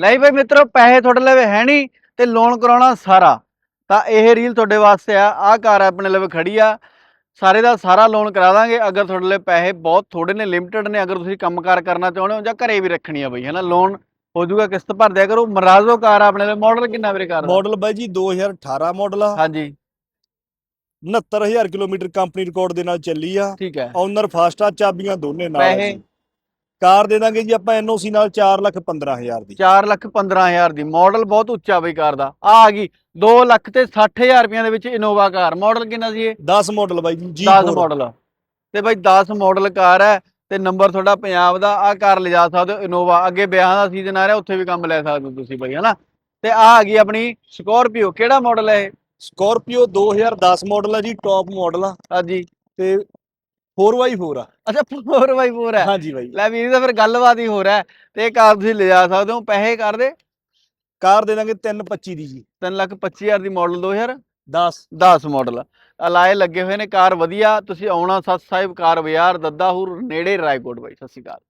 ਲਈ ਬਈ ਮਿੱਤਰੋ ਪੈਸੇ ਤੁਹਾਡੇ ਲਵੇ ਹੈ ਨਹੀਂ ਤੇ ਲੋਨ ਕਰਾਉਣਾ ਸਾਰਾ। ਤਾਂ ਇਹ ਰੀਲ ਤੁਹਾਡੇ ਵਾਸਤੇ ਆ ਆਹ ਕਾਰ ਆਪਣੇ ਲਵੇ ਖੜੀ ਆ। ਸਾਰੇ ਦਾ ਸਾਰਾ ਲੋਨ ਕਰਾ ਦਾਂਗੇ। ਅਗਰ ਤੁਹਾਡੇ ਲਈ ਪੈਸੇ ਬਹੁਤ ਥੋੜੇ ਨੇ ਲਿਮਟਿਡ ਨੇ ਅਗਰ ਤੁਸੀਂ ਕੰਮਕਾਰ ਕਰਨਾ ਚਾਹੁੰਦੇ ਹੋ ਜਾਂ ਘਰੇ ਵੀ ਰੱਖਣੀ ਆ ਬਈ ਹੈਨਾ? ਲੋਨ ਹੋ ਜਾਊਗਾ ਕਿਸ਼ਤ ਭਰ ਦਿਆ ਕਰੋ। ਮਰਾਜ਼ੋ ਕਾਰ ਆ ਆਪਣੇ ਲਈ। ਮਾਡਲ ਕਿੰਨਾ ਵੀਰੇ ਕਾਰ ਮਾਡਲ ਬਾਈ ਜੀ 2018 ਮਾਡਲ ਆ। ਹਾਂਜੀ। 69000 ਕਿਲੋਮੀਟਰ ਕੰਪਨੀ ਰਿਕਾਰਡ ਦੇ ਨਾਲ ਚੱਲੀ ਆ। ਠੀਕ ਹੈ। ਓਨਰ ਫਾਸਟ ਆ ਚਾਬੀਆਂ ਦੋਨੇ ਨਾਲ ਆ ਪੈਸੇ? ਕਾਰ ਦੇ ਦਾਂਗੇ ਜੀ ਆਪਾਂ ਐਨਓਸੀ ਨਾਲ 415000 ਦੀ। 4 ਲੱਖ 15000 ਦੀ। ਮਾਡਲ ਬਹੁਤ ਉੱਚਾ ਬਈ ਕਾਰ ਦਾ। ਆ ਆ ਗਈ। 2 ਲੱਖ ਤੇ 60000 ਰੁਪਈਆਂ ਦੇ ਵਿੱਚ ਇਨੋਵਾ ਕਾਰ। ਮਾਡਲ ਕਿੰਨਾ ਸੀ ਇਹ? 10 ਮਾਡਲ ਬਾਈ ਜੀ 10 G4 ਮਾਡਲ ਤੇ ਬਾਈ 10 ਮਾਡਲ ਕਾਰ ਹੈ ਤੇ ਨੰਬਰ ਤੁਹਾਡਾ ਪੰਜਾਬ ਦਾ। ਆ ਕਾਰ ਲਿਜਾ ਸਕਦੇ ਹੋ ਇਨੋਵਾ ਅੱਗੇ ਵਿਆਹਾਂ ਦਾ ਸੀਜ਼ਨ ਆ ਰਿਹਾ ਉੱਥੇ ਵੀ ਕੰਮ ਲੈ ਸਕਦੇ ਹੋ ਤੁਸੀਂ ਬਾਈ ਹਨਾ? ਤੇ ਆ ਆ ਗਈ ਆਪਣੀ ਸਕੋਰਪੀਓ ਕਿਹੜਾ ਮਾਡਲ ਹੈ ਇਹ? ਸਕਾਰਪੀਓ 2010 ਮਾਡਲ ਆ ਜੀ ਟੌਪ ਮਾਡਲ ਆ। ਹਾਂਜੀ। ਤੇ 4x4 ਆ। ਅੱਛਾ 4x4 ਹੈ ਹਾਂਜੀ ਬਾਈ। ਲੈ ਵੀਰ ਤਾਂ ਫਿਰ ਗੱਲਬਾਤ ਹੀ ਹੋ ਰਿਹਾ ਤੇ ਇਹ ਕਾਰ ਤੁਸੀਂ ਲਿਜਾ ਸਕਦੇ ਹੋ ਪੈਸੇ ਕਰਦੇ ਕਾਰ ਦੇ ਦਾਂਗੇ 325 ਦੀ ਜੀ। 3 ਲੱਖ 25000 ਦੀ ਮਾਡਲ 2000 10 10 ਮਾਡਲ ਅਲਾਏ ਲੱਗੇ ਹੋਏ ਨੇ ਕਾਰ ਵਧੀਆ। ਤੁਸੀਂ ਆਉਣਾ ਸਤ ਸਾਹਿਬ ਕਾਰ ਬਾਜ਼ਾਰ ਦੱਦਾਹੂਰ ਨੇੜੇ ਰਾਏਕੋਟ ਬਾਈ ਸਤਿ ਸ਼੍ਰੀ ਅਕਾਲ।